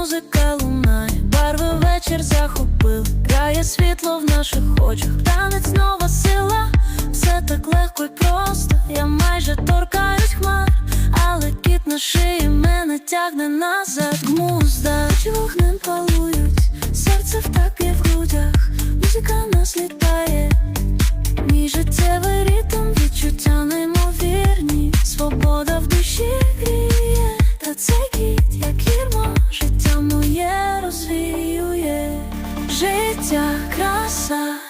музика лунає, барви вечір захопив, Грає світло в наших очах, танець нова сила, все так легко й просто, я майже торкаюсь хмар, але кіт на шиї мене тягне назад, гмузда, чи вогнем палують, серце так втаке в грудях, музика нас літає, мій життєвий ритм, відчуття неймовірні, свобода в душі гріє, та це кіт, як гірмо. життя краса.